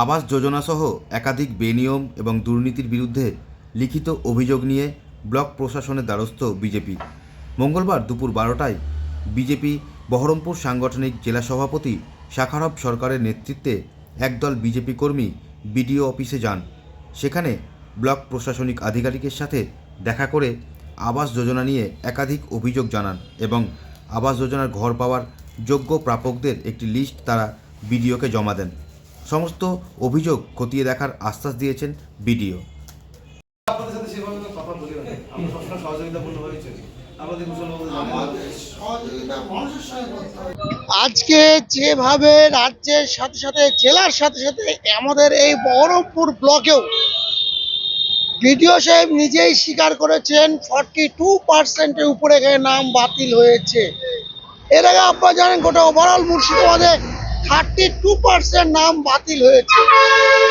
আবাস যোজনাসহ একাধিক বেনিয়ম এবং দুর্নীতির বিরুদ্ধে লিখিত অভিযোগ নিয়ে ব্লক প্রশাসনের দ্বারস্থ বিজেপি। মঙ্গলবার দুপুর বারোটায় বিজেপি বহরমপুর সাংগঠনিক জেলা সভাপতি শাখারব সরকারের নেতৃত্বে একদল বিজেপি কর্মী বিডিও অফিসে যান। সেখানে ব্লক প্রশাসনিক আধিকারিকের সাথে দেখা করে আবাস যোজনা নিয়ে একাধিক অভিযোগ জানান এবং আবাস যোজনার ঘর পাওয়ার যোগ্য প্রাপকদের একটি লিস্ট তারা বিডিওকে জমা দেন। সমস্ত অভিযোগ খতিয়ে দেখার আশ্বাস দিয়েছেন বিডিও। আপনাদের সাথে সেভাবে কথা বলি না আমরা সবসময় সহযোগিতাপূর্ণ হয়েছে। আমাদের কুশলবাবু আমাদের সহযোগিতা মানুষের সঙ্গে করতে হবে আজকে যেভাবে রাজ্যের সাথে সাথে জেলার সাথে সাথে আমাদের এই বহরমপুর ব্লকেও বিডিও সাহেব নিজেই স্বীকার করেছেন ফর্টি টু পার্সেন্টের উপরে নাম বাতিল হয়েছে। এর আগে আপনারা জানেন গোটা ওভারঅল মুর্শিদাবাদে থার্টি টু পার্সেন্ট নাম বাতিল হয়েছে।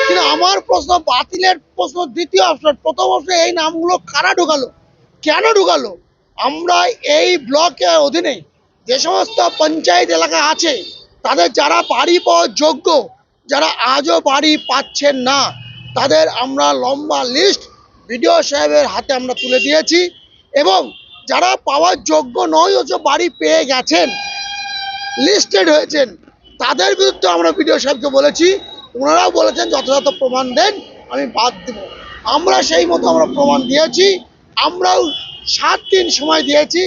কিন্তু আমার প্রশ্ন, বাতিলের প্রশ্ন দ্বিতীয় অপশন, প্রথম অপশন এই নামগুলো কারা ঢুকালো? কেন ঢুকালো? আমরা এই ব্লকের অধীনে যে সমস্ত পঞ্চায়েত এলাকা আছে, তাদের যারা বাড়ি পাওয়ার যোগ্য যারা আজও বাড়ি পাচ্ছেন না, তাদের আমরা লম্বা লিস্ট বিডিও সাহেবের হাতে আমরা তুলে দিয়েছি এবং যারা পাওয়ার যোগ্য নয়, অথচ বাড়ি পেয়ে গেছেন লিস্টেড হয়েছেন তাদের বিরুদ্ধে আমরা বিডিও সাহেবকে বলেছি, ওনারাও বলেছেন যথাযথ প্রমাণ দেন, আমি বাদ দেব। আমরা সেই মতো আমরা প্রমাণ দিয়েছি, আমরাও সাত দিন সময় দিয়েছি,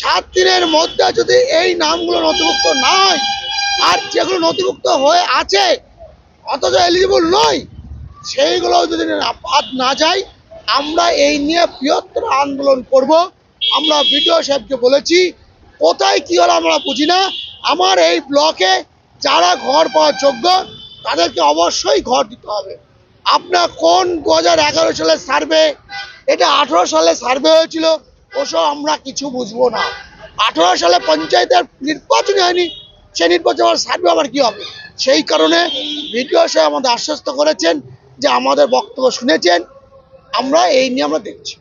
সাত দিনের মধ্যে যদি এই নামগুলো নথিভুক্ত না হয়, আর যেগুলো নথিভুক্ত হয়ে আছে, অথচ এলিজিবল নয় সেইগুলো যদি বাদ না যায়, আমরা এই নিয়ে বৃহত্তর আন্দোলন করব। আমরা বিডিও সাহেবকে বলেছি, কোথায় কি হলো আমরা বুঝি না। আমার এই ব্লকে যারা ঘর পাওয়ার যোগ্য, তাদেরকে অবশ্যই ঘর দিতে হবে। আপনার কোন দু হাজার সালের সার্ভে, এটা আঠেরো সালে সার্ভে হয়েছিল, ওসব আমরা কিছু বুঝব না। আঠেরো সালে পঞ্চায়েতের নির্বাচনই হয়নি, সেই নির্বাচন সার্ভে আবার কি হবে? সেই কারণে ভিডিও সাহেব আমাদের আশ্বস্ত করেছেন যে আমাদের বক্তব্য শুনেছেন, আমরা এই নিয়ে আমরা দেখছি।